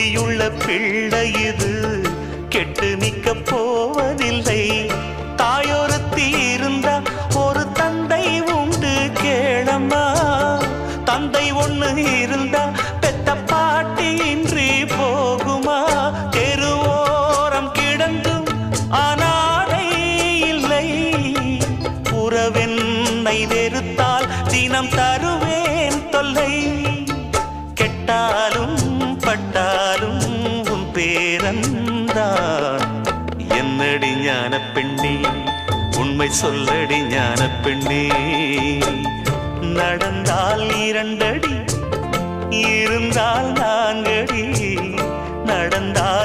புத்தியுள்ள பிள்ளை இது. கெட்டு நிக்க போவதில்லை. தாயொருத்தி இருந்த ஒரு தந்தை உண்டு கேளம்மா. தந்தை ஒண்ணு இருந்தா பெத்த பாட்டி இன்றி போகுமா. தெருவோரம் கிடந்தும் அனாதை இல்லை. உறவென்னை வெறுத்தால் தினம் தருவே பேரந்தான் என்னடி ஞான பெண்ணே உண்மை சொல்லடி ஞான பெண்ணே நடந்தால் இரண்டடி இருந்தால் நான்கடி நடந்தால்